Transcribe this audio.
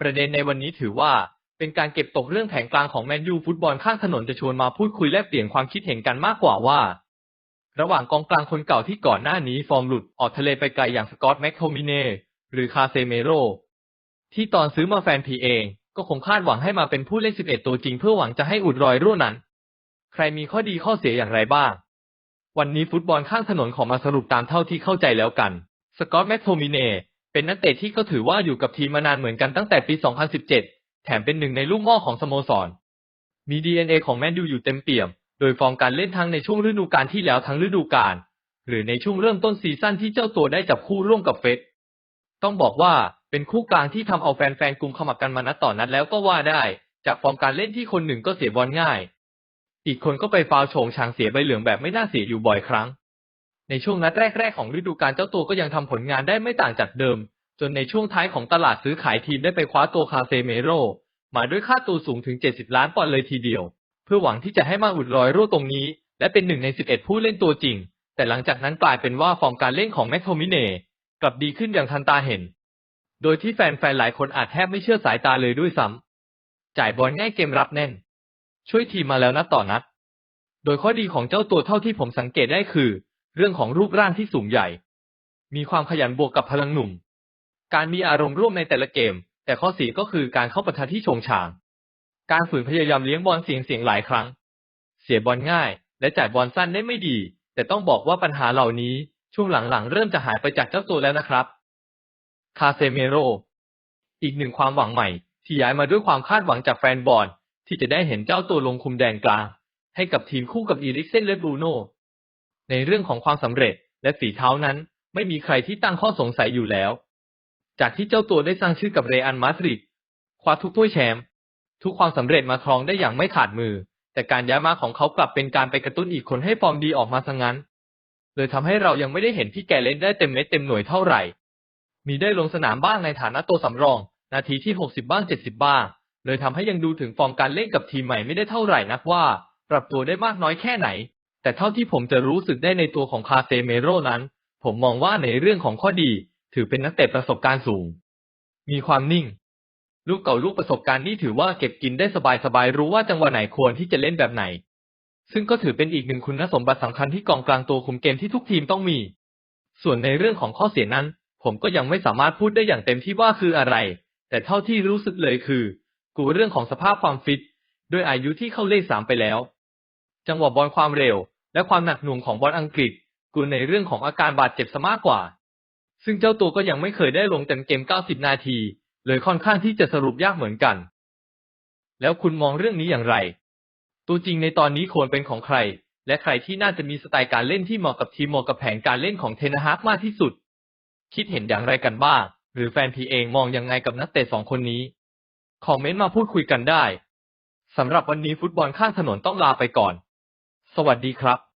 ประเด็นในวันนี้ถือว่าเป็นการเก็บตกเรื่องแผงกลางของแมนยูฟุตบอลข้างถนนจะชวนมาพูดคุยแลกเปลี่ยนความคิดเห็นกันมากกว่าว่า ระหว่างกองกลางคนเก่าที่ก่อนหน้านี้ฟอร์มหลุดออกทะเลไปไกลอย่างสกอตแมคโทมิเน่หรือคาเซเมโรที่ตอนซื้อมาแฟนพีเองก็คงคาดหวังให้มาเป็นผู้เล่น 11 ตัวจริงเพื่อหวังจะให้อุดรอยรั่วนั้น ใครมีข้อดีข้อเสียอย่างไรบ้าง วันนี้ฟุตบอลข้างถนนขอมาสรุปตามเท่าที่เข้าใจแล้วกัน สกอตแมคโทมิเน่ เป็นนักเตะที่ก็ถือว่าอยู่กับทีมมานานเหมือนกันตั้งแต่ปี 2017 แถมเป็นหนึ่งในลูกม้อของสโมสร มี DNA ของแมนยูอยู่เต็มเปี่ยม โดยฟอร์มการเล่นทั้งในช่วงฤดูกาลที่แล้วทั้งฤดูกาล หรือในช่วงเริ่มต้นซีซั่นที่เจ้าตัวได้จับคู่ร่วมกับเฟสต้องบอกว่าเป็นคู่กลางที่ทำเอาแฟนๆกลุ่มขมักกันมานัดต่อนัดแล้วก็ว่าได้ จากฟอร์มการเล่นที่คนหนึ่งก็เสียบอลง่าย อีกคนก็ไปฟาวโฉงชางเสียใบเหลืองแบบไม่น่าเสียอยู่บ่อยครั้ง ในช่วงนัดแรก ๆ ของฤดูกาลเจ้าตัวก็ยังทำผลงานได้ไม่ต่างจากเดิม จนในช่วงท้ายของตลาดซื้อขายทีมได้ไปคว้าตัวคาเซเมโรมาด้วยค่าตัวสูงถึง 70 ล้านปอนด์เลยทีเดียว เพื่อหวังที่จะให้มาอุดรอยรั่วตรงนี้ และเป็นหนึ่งใน 11 ผู้เล่นตัวจริง แต่หลังจากนั้นกลายเป็นว่าฟอร์มการเล่นของแมคโทมิเน่กลับดีขึ้นอย่างทันตาเห็น โดยที่แฟนๆหลายคนอาจแทบไม่เชื่อสายตาเลยด้วยซ้ำจ่ายบอลง่ายเกมรับแน่น ช่วยทีมมาแล้วนัดต่อนัด โดยข้อดีของเจ้าตัวเท่าที่ผมสังเกตได้คือ เรื่องของรูปร่างที่สูงใหญ่ มีความขยันบวกกับพลังหนุ่ม การมีอารมณ์ร่วมในแต่ละเกม แต่ข้อเสียก็คือการเข้าปะทะที่โฉงฉาง การฝืนพยายามเลี้ยงบอลเสียงเสียงหลายครั้ง เสียบอลง่าย และจ่ายบอลสั้นได้ไม่ดี แต่ต้องบอกว่าปัญหาเหล่านี้ช่วงหลังๆ เริ่มจะหายไปจากเจ้าตัวแล้วนะครับคาเซเมโรอีกหนึ่งความหวังใหม่ ที่ย้ายมาด้วยความคาดหวังจากแฟนบอลที่จะได้เห็นเจ้าตัวลงคุมแดนกลาง ให้กับทีมคู่กับอีริกเซนและบรูโน่ ในเรื่องของความสำเร็จและฝีเท้านั้น ไม่มีใครที่ตั้งข้อสงสัยอยู่แล้ว จากที่เจ้าตัวได้สร้างชื่อกับเรอัลมาดริดคว้าทุกถ้วยแชมป์ทุกความสำเร็จมาครองได้อย่างไม่ขาดมือ แต่การย้ายมาของเขากลับเป็นการไปกระตุ้นอีกคนให้ฟอร์มดีออกมาซะงั้นเลยทำให้เรายังไม่ได้เห็นพี่แกเล่นได้เต็มเม็ดเต็มหน่วยเท่าไหร่ มีได้ลงสนามบ้างในฐานะตัวสำรอง นาทีที่ 60 บ้าง 70 บ้าง เลยทำให้ยังดูถึงฟอร์มการเล่นกับทีมใหม่ไม่ได้เท่าไหร่นักว่า ปรับตัวได้มากน้อยแค่ไหน แต่เท่าที่ผมจะรู้สึกได้ในตัวของคาเซเมโรนั้น ผมมองว่าในเรื่องของข้อดี ถือเป็นนักเตะประสบการณ์สูง มีความนิ่ง ลูกเก่าลูกประสบการณ์นี่ถือว่าเก็บกินได้สบายๆรู้ว่าจังหวะไหนควรที่จะเล่นแบบไหน ซึ่งก็ถือเป็นอีกหนึ่งคุณสมบัติสำคัญที่กองกลางตัวคุมเกมที่ทุกทีมต้องมี ส่วนในเรื่องของข้อเสียนั้น ผมก็ยังไม่สามารถพูดได้อย่างเต็มที่ว่าคืออะไร แต่เท่าที่รู้สึกเลยคือ กูเรื่องของสภาพความฟิตด้วยอายุที่เข้าเลขสามไปแล้ว จังหวะบอลความเร็ว และความหนักหน่วงของบอลอังกฤษกูในเรื่องของอาการบาดเจ็บซะมากกว่า ซึ่งเจ้าตัวก็ยังไม่เคยได้ลงเต็มเกม 90 นาที เลยค่อนข้างที่จะสรุปยากเหมือนกัน แล้วคุณมองเรื่องนี้อย่างไร ตัวจริงในตอนนี้ควรเป็นของใคร และใครที่น่าจะมีสไตล์การเล่นที่เหมาะกับทีมเหมาะกับแผนการเล่นของเทนฮากมากที่สุด คิดเห็นอย่างไรกันบ้าง หรือแฟนพีเองมองยังไงกับนักเตะสองคนนี้ คอมเมนต์มาพูดคุยกันได้สำหรับวันนี้ฟุตบอลข้างถนนต้องลาไปก่อน สวัสดีครับ